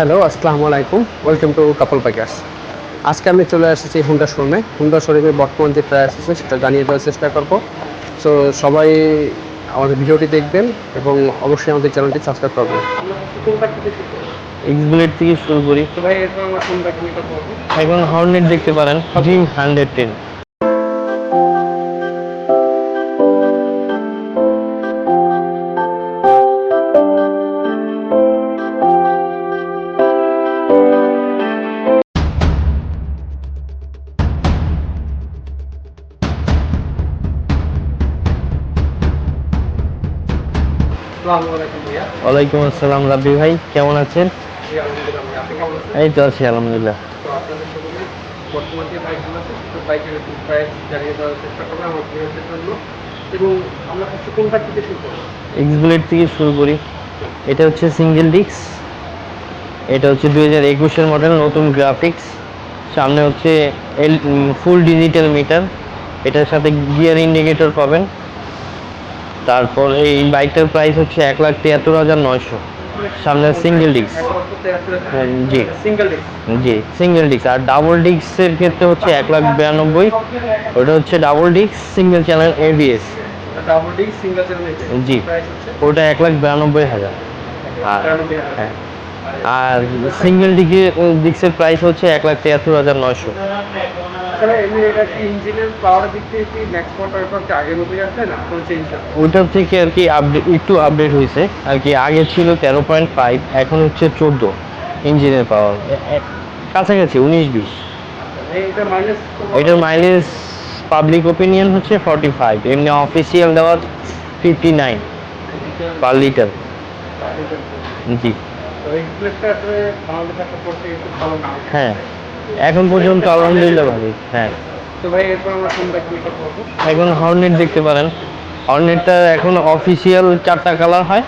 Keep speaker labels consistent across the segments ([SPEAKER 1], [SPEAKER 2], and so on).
[SPEAKER 1] Hello আসসালামু আলাইকুম। Welcome to couple bikers আজকে আমি চলে এসেছি হুন্ডা শোরুমে হুন্ডা শোরুমে বর্তমান যে প্রাইস আছে সেটা জানিয়ে দেওয়ার চেষ্টা করব। সো সবাই আমাদের ভিডিওটি দেখবেন এবং অবশ্যই আমাদের চ্যানেলটি সাবস্ক্রাইব করবেন।
[SPEAKER 2] এক্সবুলেট থেকে শুরু করি। হর্নেট দেখতে পারেন। ড্রিম হান্ড্রেড টেন ওয়ালাইকুম আসসালাম রাব্বি ভাই কেমন আছেন? এই তো আছি আলহামদুলিল্লাহ।
[SPEAKER 1] বর্তমান যে বাইকগুলো আছে সেসব বাইকের প্রাইস জানিয়ে দেওয়ার চেষ্টা করব আমার ভিউয়ারদের জন্য। এবং আমরা হচ্ছে কোন বাইক থেকে শুরু করব?
[SPEAKER 2] এক্সবুলেট থেকে শুরু করি। এটা হচ্ছে সিঙ্গেল ডিস্ক এটা হচ্ছে দুই হাজার একুশের মডেল নতুন গ্রাফিক্স সামনে হচ্ছে এল ফুল ডিজিটাল মিটার এটার সাথে গিয়ার ইন্ডিকেটর পাবেন। তারপর এই বাইকটার প্রাইস হচ্ছে এক লাখ তিয়াত্তর হাজার নয়শো। সামনে সিঙ্গেল ডিস্ক হ্যাঁ, জি।
[SPEAKER 1] সিঙ্গেল
[SPEAKER 2] জি সিঙ্গেল ডিস্ক আর ডাবল ডিস্কের ক্ষেত্রে হচ্ছে এক লাখ বিরানব্বই। ওটা হচ্ছে double disc single channel ABS
[SPEAKER 1] double disc single channel
[SPEAKER 2] জি। ওটা এক লাখ বিরানব্বই হাজার। আর হ্যাঁ। আর সিঙ্গেল ডিস্কের প্রাইস হচ্ছে এক লাখ তিয়াত্তর হাজার নয়শো।
[SPEAKER 1] দিক থেকে
[SPEAKER 2] ওইটার আর কি আপডেট একটু আপডেট হয়েছে। আর কি আগে ছিল তেরো পয়েন্ট ফাইভ এখন হচ্ছে চোদ্দ ইঞ্জিনের পাওয়ার কাছাকাছি উনিশ বিশ। এটার মাইলেজ পাবলিক ওপিনিয়ন হচ্ছে ফর্টি ফাইভ এমনি অফিসিয়াল দেওয়া ফিফটি নাইন পার লিটার জি। হ্যাঁ। এখন পর্যন্ত আলহামদুলিল্লাহ ভালোই হ্যাঁ।
[SPEAKER 1] তো ভাই এরপর আমরা কোন বাইক কথা
[SPEAKER 2] এখন হর্নেট দেখতে পারেন। হর্নেটটা এখন অফিসিয়াল চারটা কালার হয়।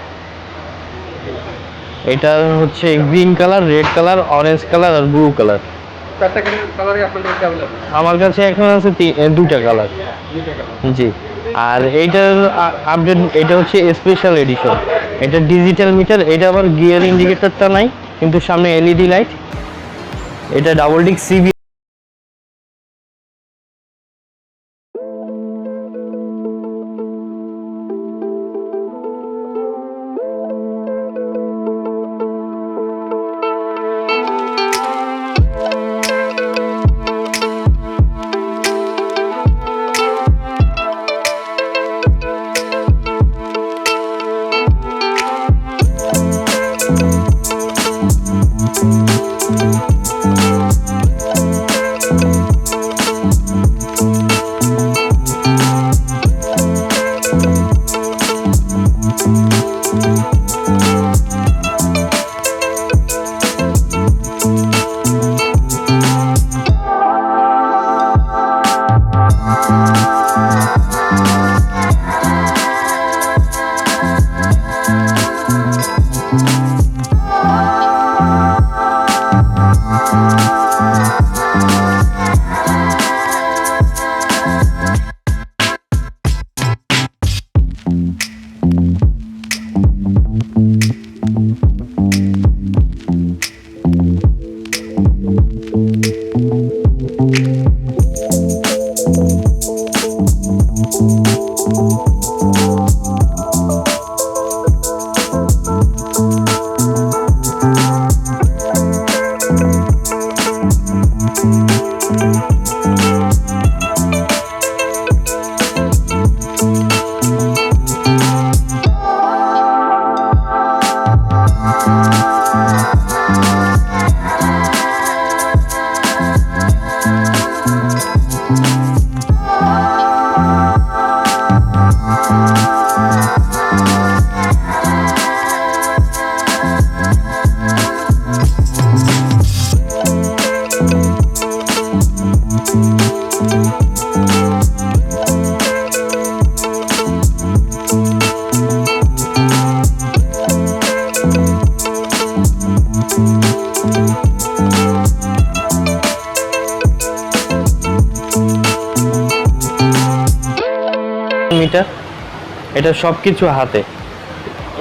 [SPEAKER 2] এটা হচ্ছে green colour red colour orange colour আর ব্লু কালার
[SPEAKER 1] চারটা কালারই আপনাদের কাছে অ্যাভেলেবল
[SPEAKER 2] আমার কাছে এখন আছে দুইটা কালার
[SPEAKER 1] দুইটা কালার
[SPEAKER 2] জি। আর এইটার আপডেট এটা হচ্ছে স্পেশাল এডিশন এটা ডিজিটাল মিটার এটা আবার গিয়ার ইন্ডিকেটরটা নাই কিন্তু সামনে এলইডি লাইট এটা ডাবল ডিক সিবি মিটার এটা সব কিছু হাতে।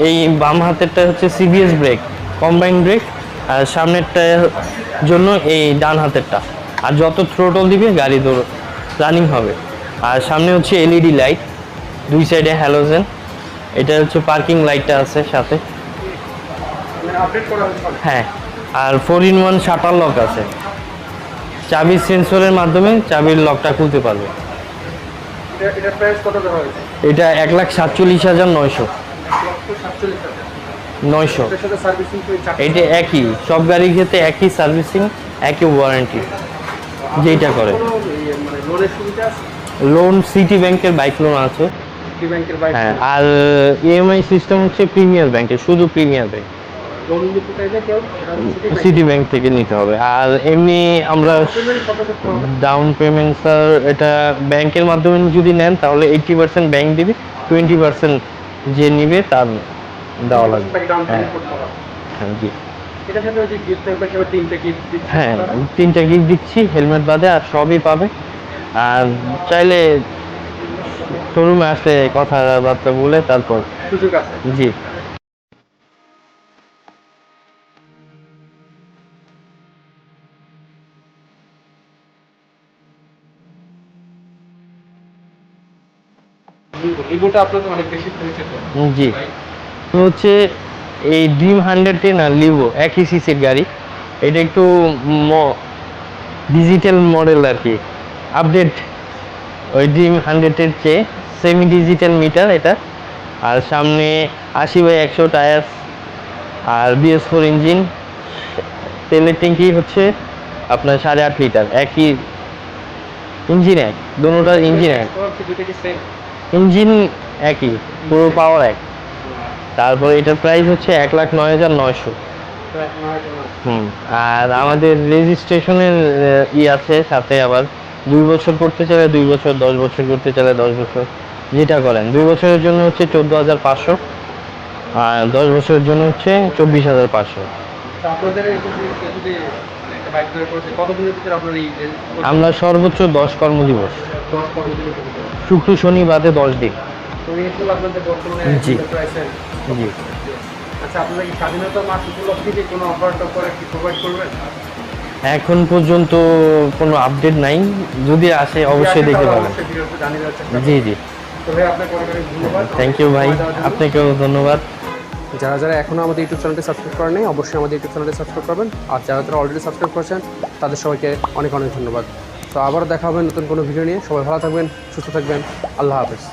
[SPEAKER 2] এই বাম হাতেরটা হচ্ছে সিবিএস ব্রেক কম্বাইন ব্রেক আর সামনেরটার জন্য এই ডান হাতেরটা। আর যত থ্রোটল দিবে গাড়ি দৌড় রানিং হবে। আর সামনে হচ্ছে এলইডি লাইট দুই সাইডে হ্যালোজেন এটা হচ্ছে পার্কিং লাইটটা আছে সাথে।
[SPEAKER 1] হয়েছে
[SPEAKER 2] হ্যাঁ। আর four in one shutter lock আছে। চাবির সেন্সরের মাধ্যমে চাবির লকটা খুলতে পারবে।
[SPEAKER 1] এটা
[SPEAKER 2] এক লাখ সাতচল্লিশ হাজার নয়শো। নয়শো। এটা একই সব গাড়ির ক্ষেত্রে একই সার্ভিসিং একই ওয়ারেন্টি যেটা করে। লোন সিটি ব্যাংকের বাইক লোন আছে? হ্যাঁ আর ইএমআই সিস্টেম হচ্ছে প্রিমিয়ার ব্যাংকের শুধু প্রিমিয়ার ব্যাংক
[SPEAKER 1] সেটা
[SPEAKER 2] ব্যাংক থেকে নিতে হবে। আর এমনি আমরা ডাউন পেমেন্ট স্যার এটা ব্যাংকের মাধ্যমে যদি নেন তাহলে এইটটি পার্সেন্ট ব্যাংক দিবে টোয়েন্টি পার্সেন্ট যে নিবে তার দেওয়া লাগবে। হ্যাঁ। হ্যাঁ জি। হ্যাঁ তিনটা গিফট দিচ্ছি হেলমেট বাদে আর সবই পাবে। আর চাইলে শোরুমে আসে কথাবার্তা বলে তারপর
[SPEAKER 1] সুযোগ আছে।
[SPEAKER 2] জি।
[SPEAKER 1] লিগোটা আপনাদের অনেক বেশি পরিচিত
[SPEAKER 2] জি। হচ্ছে এই ড্রিম হান্ড্রেডে না লিভো একই সিসির গাড়ি। এটা একটু ডিজিটাল মডেল আর কি। আপডেট ওই ড্রিম হান্ড্রেডের চেয়ে সেমি ডিজিটাল মিটার এটা। আর সামনে আশি বাই একশো টায়ার আর বিএস ফোর ইঞ্জিন তেলের ট্যাঙ্কি হচ্ছে আপনার সাড়ে আট লিটার একই ইঞ্জিন এক দুটার ইঞ্জিন এক। ইঞ্জিন একই, পুরো পাওয়ার এক। তারপরে এটার প্রাইস হচ্ছে এক লাখ নয় হাজার নয়শো। হুম, আর আমাদের রেজিস্ট্রেশনের ই আছে, সাথে আবার দুই বছর করতে চাইলে দুই বছর, দশ বছর করতে চাইলে দশ বছর, যেটা করেন। দুই বছরের জন্য হচ্ছে চোদ্দ হাজার পাঁচশো, আর দশ বছরের জন্য হচ্ছে চব্বিশ হাজার পাঁচশো।
[SPEAKER 1] আপনাদের এই যদি কেউ যদি একটা বাইক ধরে করেছে। কতদিনের ভিতরে আপনার এই
[SPEAKER 2] আমরা সর্বোচ্চ দশ কর্মদিবস।
[SPEAKER 1] দশ
[SPEAKER 2] শুক্র শনি বাদে দশ দিন।
[SPEAKER 1] তো এই ছিল আপনাদের বর্তমানে
[SPEAKER 2] জি। জি।
[SPEAKER 1] আচ্ছা আপনারা কি স্বাধীনতা মাস উপলক্ষে কোনো অফার টফার কি প্রোভাইড করবেন?
[SPEAKER 2] এখন পর্যন্ত কোনো আপডেট নাই। যদি আসে অবশ্যই দেখতে পাবেন। জি জি। থ্যাংক ইউ ভাই। আপনাকেও ধন্যবাদ।
[SPEAKER 1] যারা যারা এখনও আমাদের ইউটিউব চ্যানেলটি সাবস্ক্রাইব করেন নেই, অবশ্যই আমাদের ইউটিউব চ্যানেলটি সাবস্ক্রাইব করবেন। আর যারা যারা অলরেডি সাবস্ক্রাইব করেছেন, তাদের সবাইকে অনেক অনেক ধন্যবাদ। তো আবারও দেখা হবে নতুন কোনো ভিডিও নিয়ে। সবাই ভালো থাকবেন, সুস্থ থাকবেন। আল্লাহ হাফেজ।